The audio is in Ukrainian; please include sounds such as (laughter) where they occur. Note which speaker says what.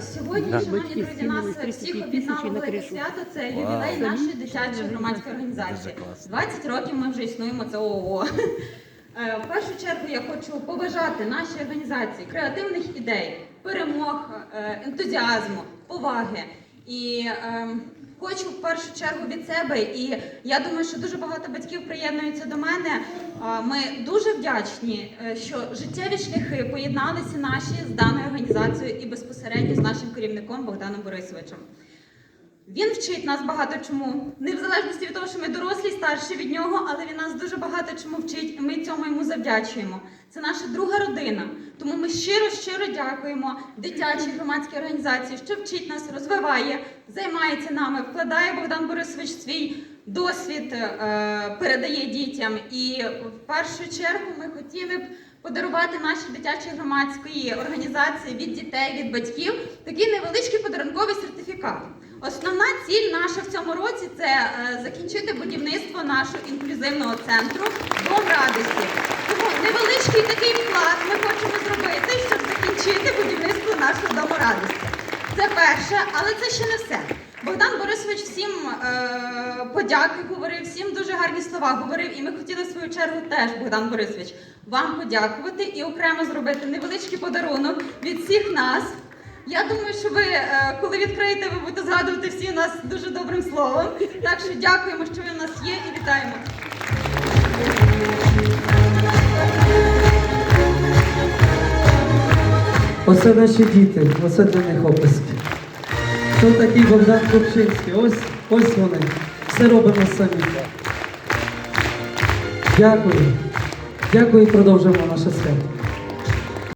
Speaker 1: Сьогодні,
Speaker 2: Да.
Speaker 1: шановні
Speaker 3: Батьки
Speaker 1: друзі,
Speaker 3: скинули
Speaker 1: нас
Speaker 3: 30
Speaker 1: всіх
Speaker 3: тисяч на
Speaker 1: велике
Speaker 3: кришу.
Speaker 1: свято. Це
Speaker 2: Вау.
Speaker 1: ювілей нашої дитячої громадської організації.
Speaker 2: Дуже класно.
Speaker 1: 20 років ми вже існуємо. Це ООО. (laughs) Е, В першу чергу я хочу побажати нашій організації креативних ідей, перемог, е, ентузіазму, поваги. І ем, хочу в першу чергу від себе, і я думаю, що дуже багато батьків приєднуються до мене. Ми дуже вдячні, е, що життєві шляхи поєдналися наші з даною організацією і безпосередньо з нашим керівником Богданом Борисовичем. Він вчить нас багато чому, не в залежності від того, що ми дорослі, старші від нього, але він нас дуже багато чому вчить, і ми цьому йому завдячуємо. Це наша друга родина. Тому ми щиро, щиро дякуємо дитячій громадській організації, що вчить нас, розвиває, займається нами, вкладає Богдан Борисович свій досвід, е, передає дітям. І в першу чергу ми хотіли б подарувати нашій дитячій громадської організації від дітей, від батьків такий невеличкий подарунковий сертифікат. Основна ціль наша в цьому році це е, закінчити будівництво нашого інклюзивного центру Дом радості. Тому невеличкий такий вклад ми хочемо зробити, щоб закінчити будівництво нашого дому радості. Це перше, але це ще не все. Богдан Борисович всім е, подяки говорив, всім дуже гарні слова говорив, і ми хотіли в свою чергу теж, Богдан Борисович, вам подякувати і окремо зробити невеличкий подарунок від всіх нас. Я думаю, що ви, е, коли відкриєте, ви будете згадувати всі нас дуже добрим словом. Так що дякуємо, що ви у нас є, і вітаємо.
Speaker 4: Оце наші діти, оце для них оплески. Хто такий Богдан Купчинський? Ось, ось вони. Все робимо самі. Дякую. Дякую і продовжуємо наше свято.